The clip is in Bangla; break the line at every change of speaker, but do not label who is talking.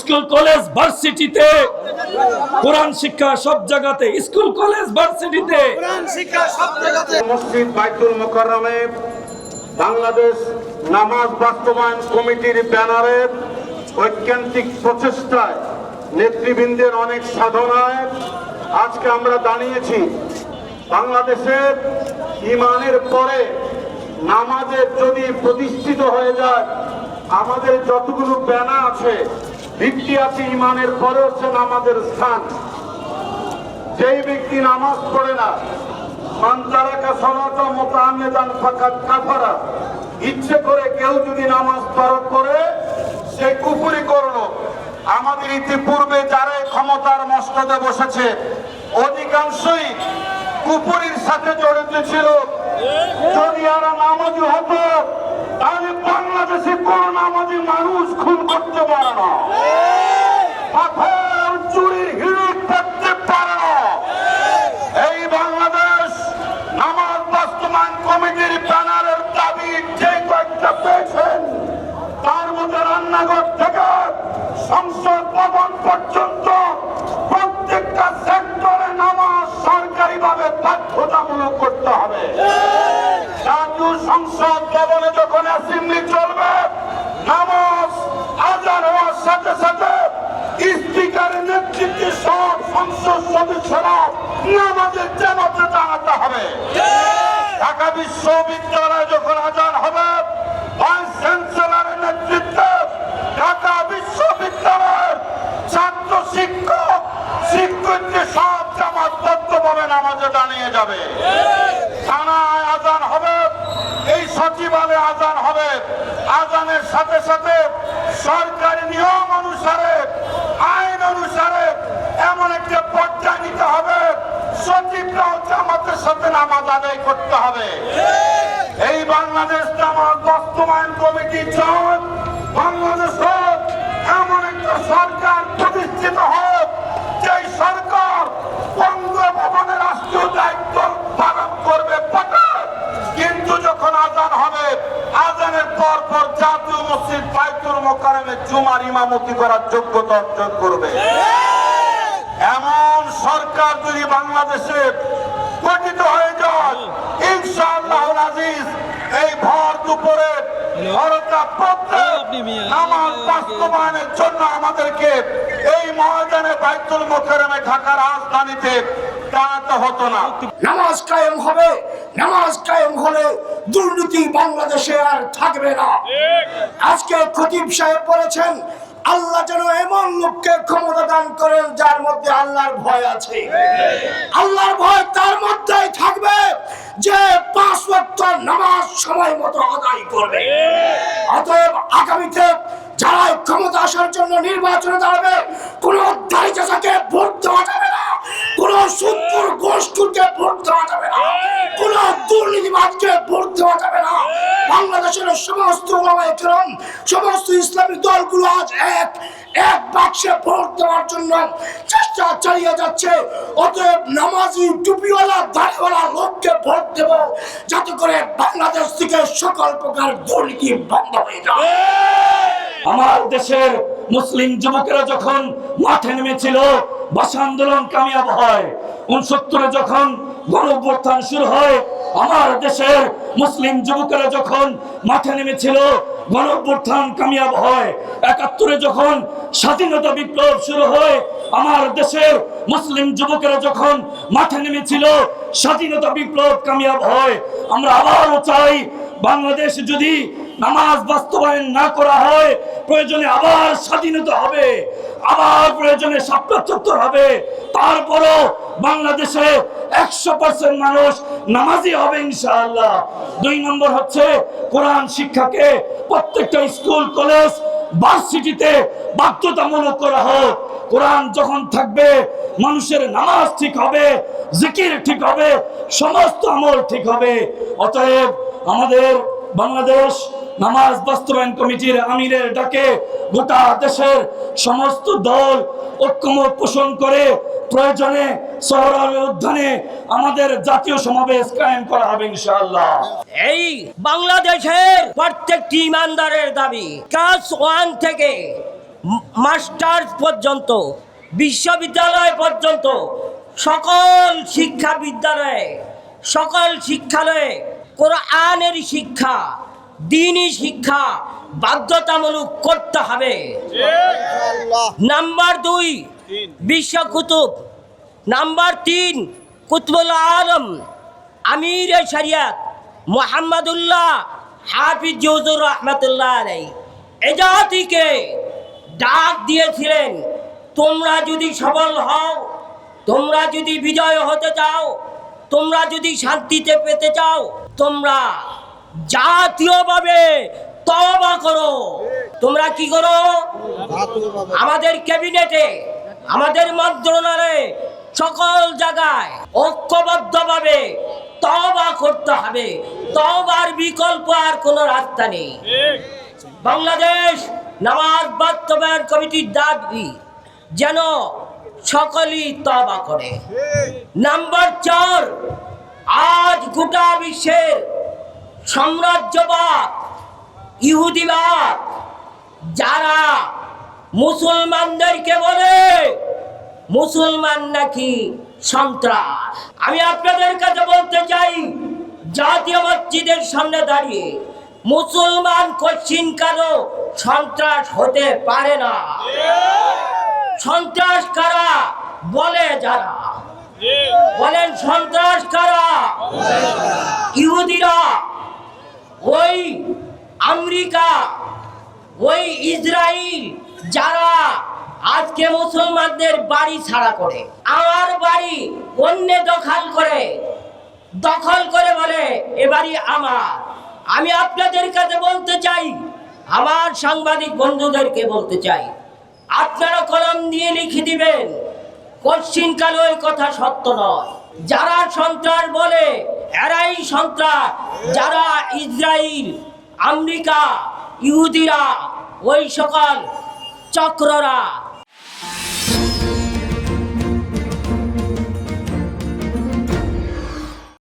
স্কুল কলেজ ভার্সিটিতে। কোরআন শিক্ষা সব জায়গাতে। স্কুল কলেজ ভার্সিটিতে।
মসজিদ বাইতুল মোকাররমে বাংলাদেশ নামাজ বাস্তবায়ন কমিটির ব্যানারে ঐকান্তিক প্রচেষ্টায় নেতৃবৃন্দের অনেক সাধনায় আজকে আমরা দাঁড়িয়েছি। বাংলাদেশের ইমানের পরে নামাজের যদি প্রতিষ্ঠিত হয়ে যায় আমাদের যতগুলো ব্যানা আছে ভিত্তি আছে ইমানের পরে হচ্ছে নামাজের স্থান। যেই ব্যক্তি নামাজ পড়ে না ইচ্ছে করে কেউ যদি নামাজ তরক করে, সে কুপুরি করল। আমাদের ইতিপূর্বে যারা এই ক্ষমতার মস্তদে বসেছে, অধিকাংশই কুপুরির সাথে জড়িত ছিল। যদি এরা নামাজ হতো তাহলে বাংলাদেশে কোন নামাজি মানুষ খুন করতে পারে না পাথর চুরির হিড়িক করতে পারে না এই বাংলাদেশ নামাজ বাস্তবায়ন কমিটির ব্যানারের দাবি যে কয়েকটা পেয়েছেন তার মধ্যে রান্নাঘর থেকে সংসদ ভবন পর্যন্ত প্রত্যেকটা সেক্টরে নামাজ সরকারিভাবে বাধ্যতামূলক করতে হবে জাতীয় সংসদ ভবনে যখন অ্যাসেম্বলি চলবে, নামাজ আজান হওয়ার সাথে সাথে স্পিকারের নেতৃত্বে সব সংসদ সদস্যরা নামাজের জামাতে দাঁড়াতে হবে। ঢাকা বিশ্ববিদ্যালয়ে যখন আজান হবে, ভাইস চ্যান্সেলরের নেতৃত্বে ঢাকা বিশ্ববিদ্যালয়ের ছাত্র শিক্ষক শিক্ষকদের সব জামাতবদ্ধভাবে নামাজে দাঁড়িয়ে যাবে। থানায় সচিবালয়ে আজান হবে। আজানের সাথে সাথে সরকারি নিয়ম অনুসারে, আইন অনুসারে এমন একটা পর্যায় নিতে হবে। সচিবরাও জামাতের সাথে নামাজ আদায় করতে হবে। এই বাংলাদেশ জামাত বাস্তবায়ন কমিটি চান বাংলাদেশ এমন একটা সরকার প্রতিষ্ঠিত হোক যেই সরকার বঙ্গভবনের রাষ্ট্রীয় দায়িত্ব পালন করবে পাঠান কিন্তু যখন আজান হবে আজানের পর পর জাতীয় মসজিদ বাইতুল মোকারমে জুমার ইমামতি করার যোগ্যতা অর্জন করবে। এমন সরকার যদি বাংলাদেশে গঠিত হয়ে যায় ইনশাআল্লাহ আজিজ এই ভর দুপুরে নামাজ বাস্তবায়নের জন্য আমাদেরকে বাইতুল মোকারমে রাজধানীতে দাঁড়াতে হতো না।
নামাজ কায়েম হবে, নামাজ কায়েম হলে দুর্নীতি বাংলাদেশে আর থাকবে না। আজকে খতিব সাহেব বলেছেন, আল্লাহ যেন এমন লোককে ক্ষমতা দান করেন যার মধ্যে আল্লাহর ভয় আছে। আল্লাহর ভয় তার মধ্যেই থাকবে যে পাঁচ নামাজ সময় মতো আদায় করবে। অতএব আগামীতে ক্ষমতা আসার জন্য নির্বাচনে দাঁড়াবে, কোন দায়ী চাচাকে ভোট দেওয়া যাবে না, কোন সুন্দর গোষ্ঠীকে ভোট দেওয়া যাবে না, কোন দুর্নীতিবাদকে ভোট দেওয়া যাবে না। বাংলাদেশের সমস্ত ওলামায়ে সমস্ত ইসলামী দলগুলো আজ এক এক বাক্সে ভোট দেওয়ার জন্য চেষ্টা চালিয়ে যাচ্ছে। অতএব নামাজি টুপিওয়ালা, দাড়িওয়ালা লোককে ভোট দেব, যাতে করে বাংলাদেশ থেকে সকল প্রকার দুর্নীতি বন্ধ হয়ে যায়।
আমার দেশের মুসলিম যুবকেরা যখন মাঠে নেমেছিল ভাষা আন্দোলন কামিয়াব হয়। উনসত্তরে যখন গণঅভ্যুত্থান শুরু হয়, আমার দেশের মুসলিম যুবকেরা যখন মাঠে নেমেছিল, গণঅভ্যুত্থান কামিয়াব হয়। একাত্তরে যখন স্বাধীনতা বিপ্লব শুরু হয়, আমার দেশের মুসলিম যুবকেরা যখন মাঠে নেমেছিল, স্বাধীনতা বিপ্লব কামিয়াব হয়। আমরা আবারও চাই, বাংলাদেশ যদি নামাজ বাস্তবায়ন না করা হয়, প্রয়োজনে আবার স্বাধীনতা হবে, আবার প্রয়োজনে সাপ্তাচত্বর হবে। তারপরও বাংলাদেশে একশো পার্সেন্ট মানুষ নামাজি হবে ইনশাআল্লাহ। দুই নম্বর হচ্ছে কোরআন শিক্ষাকে প্রত্যেকটা স্কুল, কলেজ, ভার্সিটিতে বাধ্যতামূলক করা হোক। কোরআন যখন থাকবে, মানুষের নামাজ ঠিক হবে, জিকির ঠিক হবে, সমস্ত আমল ঠিক হবে। অতএব আমাদের বাংলাদেশ নামাজ বাস্তবায়ন কমিটির আমিরের ডাকে গোটা দেশের সমস্ত দল ঐক্যমত পোষণ করে প্রয়োজনে শহরাল উদ্যানে আমাদের জাতীয় সমাবেশ কায়েম করা হবে ইনশাআল্লাহ।
এই বাংলাদেশের প্রত্যেকটি ইমানদারের দাবি, ক্লাস ওয়ান থেকে মাস্টার্স পর্যন্ত, বিশ্ববিদ্যালয় পর্যন্ত, সকল শিক্ষা বিদ্যালয়ে, সকল শিক্ষালয়ে কোরআনের শিক্ষা দিনই শিক্ষা বাধ্যতামূলক করতে হবে। নাম্বার দুই বিশ্ব কুতুব। নাম্বার তিন কুতুবুল আলম আমির শরিয়াত মোহাম্মদুল্লাহ হাফিজ জৌজুর রহমতুল্লাহ আলাই এ জাতিকে ডাক দিয়েছিলেন তোমরা যদি সফল হও তোমরা যদি বিজয় হতে চাও তোমরা যদি শান্তিতে পেতে চাও তোমরা জাতীয়ভাবে তবা করো। তোমরা কি করো? আমাদের ক্যাবিনেটে আমাদের মন্ত্রণালয়ে সকল জায়গায় ঐক্যবদ্ধভাবে তবা করতে হবে। তবার বিকল্প আর কোনো রাস্তা নেই। বাংলাদেশ নামাজ বাস্তবায়ন কমিটির দাবি যেন সকলেই তবা করে। নাম্বার চার আজ গোটা বিশ্বের সাম্রাজ্যবাদ, ইহুদিবাদ, যারা মুসলমানদেরকে বলে মুসলমান নাকি সন্ত্রাস। আমি আপনাদের কাছে বলতে চাই, জাতীয় মসজিদের সামনে দাঁড়িয়ে মুসলমান কঠিন কারও সন্ত্রাস হতে পারে না। সন্ত্রাস কারা বলে যারা? বলেন সন্ত্রাস কারা? ইহুদিরা ওই আমেরিকা, ওই ইসরায়েল যারা আজকে মুসলমানদের বাড়ি ছাড়া করে, আমার বাড়ি অন্য দখল করে দখল করে বলে এ বাড়ি আমার। আমি আপনাদের কাছে বলতে চাই, আমার সাংবাদিক বন্ধুদেরকে বলতে চাই, আপনারা কলম দিয়ে লিখে দিবেন কশ্চিনকাল ওই কথা সত্য নয়। যারা সন্ত্রাস বলে এরাই সন্ত্রাস। যারা ইসরায়েল আমেরিকা ইহুদিরা ওই সকল চক্ররা